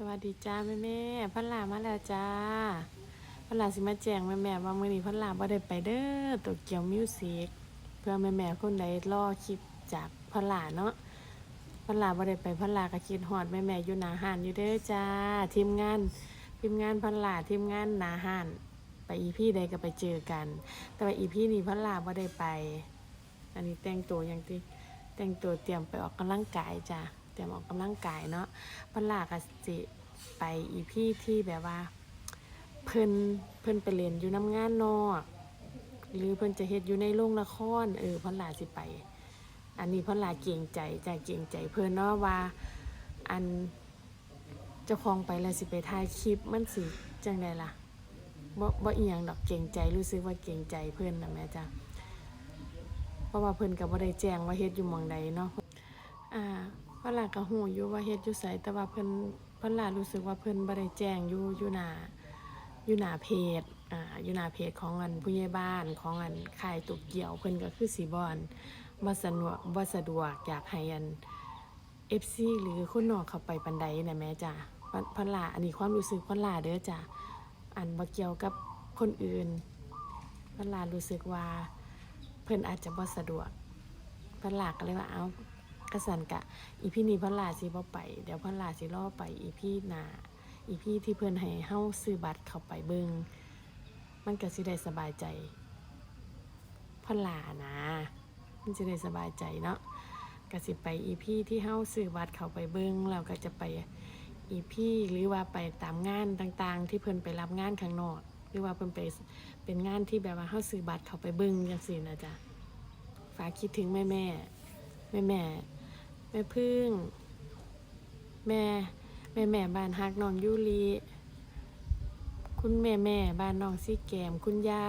สวัสดีจ้าแม่แม่พันลามาแล้วจ้าพันลาสิมาแจ้งแม่แม่ว่ามื้อนี้พันลาบ่ได้ไปเด้อโตเกี่ยวมิวสิกเพื่อแม่แม่คนใดรอคลิปจากพันลาเนาะพันลาบ่ได้ไปพันลาก็คิดฮอดแม่แม่อยู่หนาห้านอยู่เด้อจ้า ทีมงานทีมงานพันลาทีมงานหนาห้านไปอีพี่ใดก็ไปเจอกัน แต่ว่าอีพี่นี้พันลาบ่ได้ไป อันนี้แต่งตัวอย่างที่แต่งตัวเตรียมไปออกกำลังกายจ้ะเตรียมออกกำลังกายเนาะพันลาก็สิไปอีพี่ที่แบบว่า เพิ่นเพิ่นไปเรียนอยู่น้ำงานนอกหรือเพิ่นจะเฮ็ดอยู่ในโรงละครเออพันลาสิไป อันนี้พันลาเก่งใจจะเก่งใจ เพิ่นเนาะว่าอันจ้าของไปแล้วสิไปถ่ายคลิปมันสิจังไดล่ะบ่บ่อีหยังดอกเก่งใจรู้สึกว่าเก่งใจเพิ่นนะแม่จ้ะเพราะว่าเพิ่นก็บ่ได้แจ้งว่าเฮ็ดอยู่หม่องใดเนาะอ่า เพิ่นลาก็ฮู้อยู่ว่าเฮ็ดอยู่ไสแต่ว่าเพิ่นเพิ่นหลารู้สึกว่าเพิ่นบ่ได้แจ้งอยู่อยู่หน้าอยู่หน้าเพจอ่าอยู่หน้าเพจของอันผู้ใหญ่บ้านของอันค่ายตุกเกี่ยวเพิ่นก็คือสิบ่อนบ่สะดวกบ่สะดวกอยากให้อัน FC หรือคนนอกเข้าไปปานใดน่ะแม่จ้ะเพิ่นเพิ่นลาอันนี้ความรู้สึกเพิ่นหลาเด้อจ้ะอันบ่เกี่ยวกับคนอื่นเพิ่นหลารู้สึกว่า เพิ่นอาจจะบ่สะดวกเพิ่นหลาก็เลยว่าเอา กระสันกะ อีพี่นี้พิ่นลาสิบ่ไป เดี๋ยวพิ่นลาสิรอไป อีพี่หนาอีพี่ที่เพิ่อนให้เฮาซื้อบัตรเข้าไปเบิ่งมันก็สิได้สบายใจพิ่นลานะ มันสิได้สบายใจเนาะก็สิไปอีพี่ที่เฮาซื้อบัตรเข้าไปเบิ่งแล้วก็จะไปอีพี่หรือว่าไปตามงานต่างๆ ที่เพิ่นไปรับงานข้างนอก หรือว่าเพิ่นไปเป็นงานที่แบบว่าเฮาซื้อบัตรเข้าไปเบิ่งจังซี่นะจ๊ะฝากคิดถึงแม่แม่แม่แม่ แม่พึ่ง แม่แม่แม่บ้านฮักน้องยูรีคุณแม่แม่บ้านน้องซี่แกมคุณย่า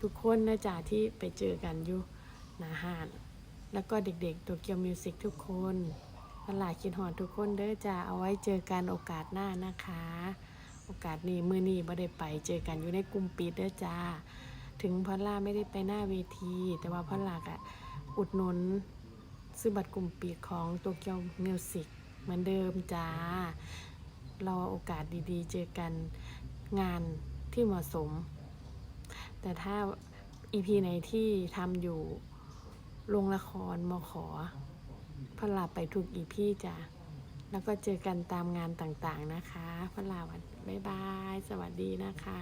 ทุกคนนะจ๊ะที่ไปเจอกันอยู่หนาหานแล้วก็เด็กๆตัวเกียวมิวสิกทุกคนตลาดคิดหอดทุกคนเด้อจ้าเอาไว้เจอกันโอกาสหน้านะคะ โอกาสนี้มือนี้บ่ได้ไปเจอกันอยู่ในกลุ่มปิดเด้อจ้า ถึงพอลล่าไม่ได้ไปหน้าเวที แต่ว่าพอลล่าก็อุดหนุน ซื้อบัตรกลุ่มปิดของโตเกียวมิวสิกเหมือนเดิมจ้ารอโอกาสดีๆ เจอกันงานที่เหมาะสม แต่ถ้าอีพีไหนที่ทำอยู่โรงละครมขอพอลล่าไปทุกอีพีจ้าแล้วก็เจอกันตามงานต่างๆนะคะพระลาวันบ๊ายบาย สวัสดีนะคะ